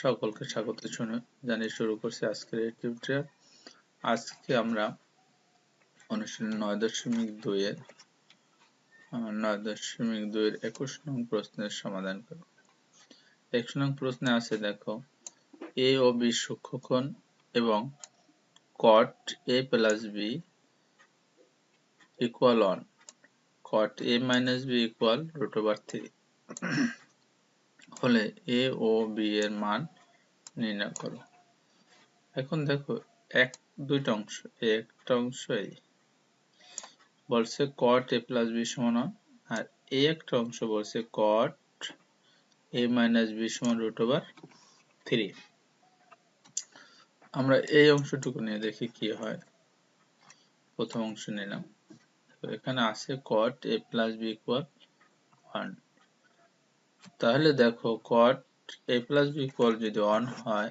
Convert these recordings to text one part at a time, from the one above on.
সকলকে স্বাগত জানিয়ে শুরু করছি আজকের এই আজকে আমরা অনুশীলন নয় দশমিক দুইয়ের নয় দশমিক দুইয়ের একুশ নং প্রশ্নের সমাধান করব। একুশ নং প্রশ্নে আছে, দেখো এ ও বি সূক্ষ্মকোণ এবং cot A plus B equal one cot A minus B equal root over three হলে এ ও বি এর মান নির্ণয় করো। এখন দেখো, এক, দুইটা অংশ, একটা অংশ এই। বলছে কট এ প্লাস বি সমান আর এই একটা অংশ বলছে কট এ মাইনাস বি সমান রুট ওভার থ্রি আমরা এই অংশটুকু নিয়ে দেখি কি হয়। প্রথম অংশ নিলাম। এখানে আছে cot A plus B equal one তাহলে দেখো cot a plus B equal যদি অন হয়,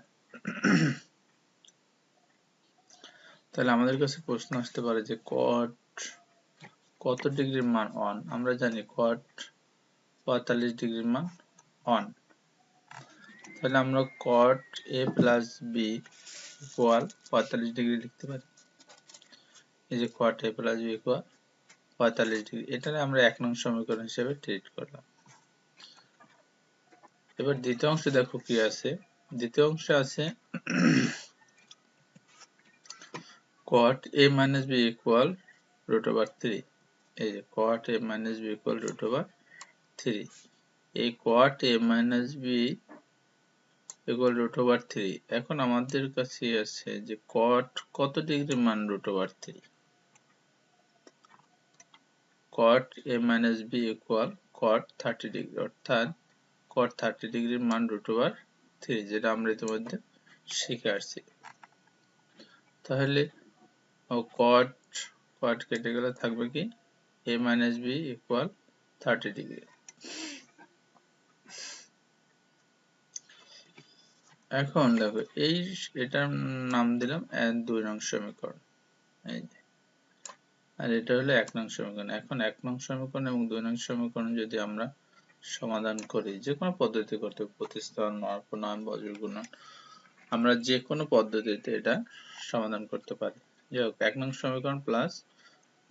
তাহলে আমাদের কাছে প্রশ্ন আসতে পারে যে cot কত ডিগ্রির মান অন আমরা জানি cot পঁয়তাল্লিশ ডিগ্রির মান অন তাহলে আমরা cot a plus B equal পঁয়তাল্লিশ ডিগ্রি লিখতে পারি। এই যে cot a plus B equal পঁয়তাল্লিশ ডিগ্রি এটা আমরা এক নং সমীকরণ হিসেবে ট্রিট করলাম। এবার দ্বিতীয় অংশে দেখো কি আছে। দ্বিতীয় অংশে আছে cot A minus B equal root over three এই যে cot A minus B equal root over three এই cot A minus B equal root over three এখন আমাদের কাছে আছে যে কট কত ডিগ্রি মান root over three cot A minus B equal cot thirty degree অর্থাৎ cot 30 ডিগ্রির মান রুট যেটা আমরা ইতিমধ্যে শিখে আসছি। তাহলে cot cot কেটে গেলে থাকবে কি? A minus B equal thirty degree এখন দেখো, এই এটার নাম দিলাম দুই নং সমীকরণ। এই আর এটা হলো এক নং সমীকরণ। এখন এক নং সমীকরণ এবং দুই নং সমীকরণ যদি আমরা সমাধান করি, যে কোনো পদ্ধতি করতে প্রতিস্থাপন নয় বজ্র গুণন, আমরা যে কোনো পদ্ধতিতে এটা সমাধান করতে পারি। যাই হোক, এক নং সমীকরণ প্লাস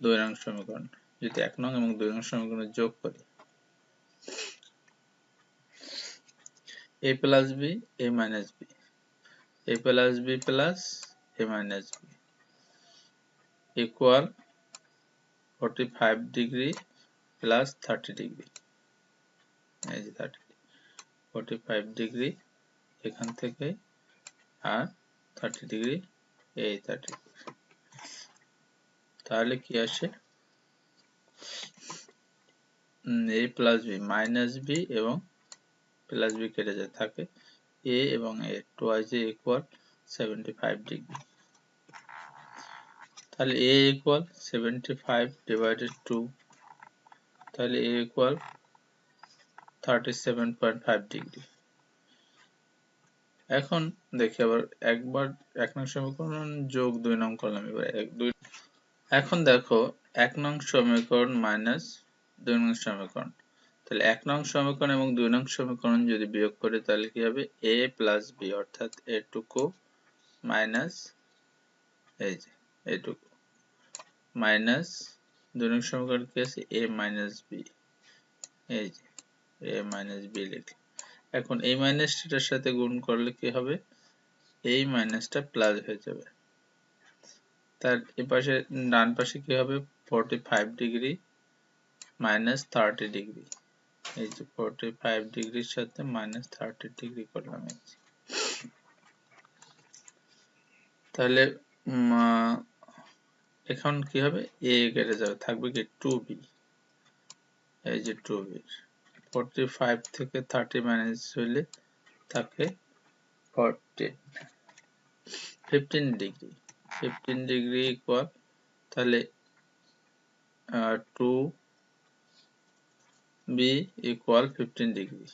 দুই নং সমীকরণ। যদি এক নং এবং দুই নং সমীকরণ যোগ করি, a plus B a minus B a plus B plus a minus B equal 45 degree plus 30 degree এই যে থার্টি এখান থেকে আর থার্টি ডিগ্রি এই থার্টি তাহলে কি আসে? A plus B minus B এবং প্লাস বি কেটে যায়। থাকে এ এবং A twice A equal seventy five degree তাহলে A equal seventy five divided two তাহলে এ ইকুয়াল 37.5 ডিগ্রি এখন দেখি আবার একবার, এক নং সমীকরণ যোগ দুই নং করলাম এবার, এক, দুই। এখন দেখো, এক নং সমীকরণ মাইনাস দুই নং সমীকরণ। তাহলে এক নং সমীকরণ এবং দুই নং সমীকরণ যদি বিয়োগ করি, তাহলে কি হবে? A প্লাস বি অর্থাৎ এটুকু মাইনাস, এই যে, এটুকু মাইনাস দুই নং সমীকরণ কি আছে a মাইনাস বি এই যে। A মাইনাস বি লিখলাম এখন এই মাইনাসটার সাথে গুণ করলে কি হবে? এই মাইনাসটা প্লাস হয়ে যাবে। তার এপাশে ডান পাশে কি হবে? 45 ডিগ্রি মাইনাস থার্টি ডিগ্রি এই যে 45 ডিগ্রির সাথে মাইনাস থার্টি ডিগ্রি করলাম তাহলে এখন কি হবে? এ কেটে যাবে। থাকবে কি টু বি এই যে টু বি 45 থেকে 30 মাইনাস হলে থাকে 14 15 ডিগ্রি 15 ডিগ্রি ইকুয়াল তাহলে টু বি ইকুয়াল 15 ডিগ্রি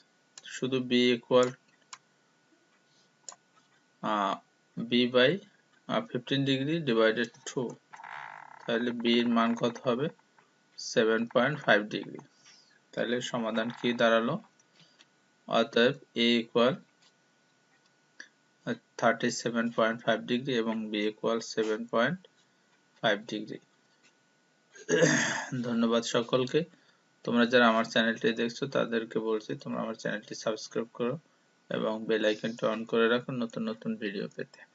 শুধু B equal B by fifteen degree divided two তাহলে বি এর মান কত হবে? সেভেন পয়েন্ট ফাইভ ডিগ্রি তাহলে সমাধান কি দাঁড়াল? অতএব a equal thirty seven point five degree এবং B equal seven point five degree ধন্যবাদ সকলকে। তোমরা যারা আমার চ্যানেলটি দেখছ, তাদেরকে বলছি তোমরা আমার চ্যানেলটি সাবস্ক্রাইব করো এবং বেল আইকনটি অন করে রাখো নতুন নতুন ভিডিও পেতে।